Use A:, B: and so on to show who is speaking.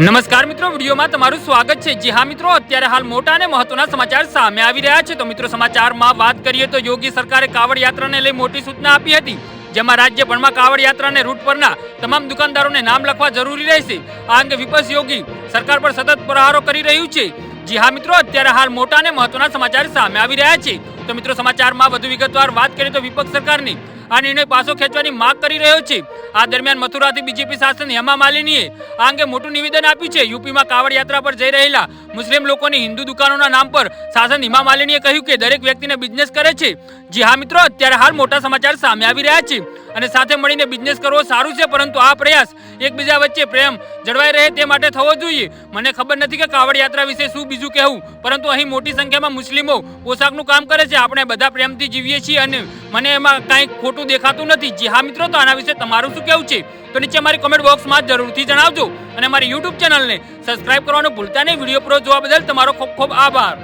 A: નમસ્કાર મિત્રો, વિડીયોમાં તમારું સ્વાગત છે. જી હા મિત્રો, અત્યારે હાલ મોટા અને મહત્વના સમાચાર સામે આવી રહ્યા છે. તો મિત્રો, સમાચારમાં વાત કરીએ તો યોગી સરકારે કાવડ યાત્રાને લઈ મોટી સૂચના આપી હતી, જેમાં રાજ્યભરમાં કાવડ યાત્રાને રૂટ પરના તમામ દુકાનદારોને નામ લખવા જરૂરી રહેશે. આ અંગે વિપક્ષ યોગી સરકાર પર સતત પ્રહારો કરી રહ્યું છે. જી હા મિત્રો, અત્યારે હાલ મોટા અને મહત્વના સમાચાર સામે આવી રહ્યા છે. તો મિત્રો, સમાચારમાં વધુ વિગતવાર વાત કરીએ તો વિપક્ષ સરકારની આ નિર્ણય પાછો ખેંચવાની માંગ કરી રહ્યો છે. આ દરમિયાન મથુરાથી બીજેપી શાસન હેમા માલિનીએ આ અંગે મોટું નિવેદન આપ્યું છે. યુપીમાં કાવડ યાત્રા પર જઈ રહેલા મુસ્લિમ લોકોની હિન્દુ દુકાનોના નામ પર શાસન હિમા માલિનીએ કહ્યું કે દરેક વ્યક્તિને બિઝનેસ કરે છે. જી હા મિત્રો, અત્યારે હાલ મોટા સમાચાર સામે આવી રહ્યા છે અને સાથે મળીને બિઝનેસ કરવો સારું છે, પરંતુ આ પ્રયાસ એકબીજા વચ્ચે પ્રેમ જળવાઈ રહે તે માટે થવો જોઈએ. મને ખબર નથી કે કાવડ યાત્રા વિશે શું બીજું કહેવું, પરંતુ અહીં મોટી સંખ્યામાં મુસ્લિમો પોશાકનું કામ કરે છે. આપણે બધા પ્રેમથી જીવીએ છીએ અને મને એમાં કાંઈ ખોટું દેખાતું નથી. જી હા મિત્રો, તો આના વિશે તમારું શું કહેવું છે? તો નીચે મારી કોમેન્ટ બોક્સમાં જરૂરથી જણાવજો. અને મારી યુટ્યુબ ચેનલને સબસ્ક્રાઇબ કરવાનું ભૂલતા નહીં. વીડિયો પૂરો જોવા બદલ તમારો ખૂબ ખૂબ આભાર.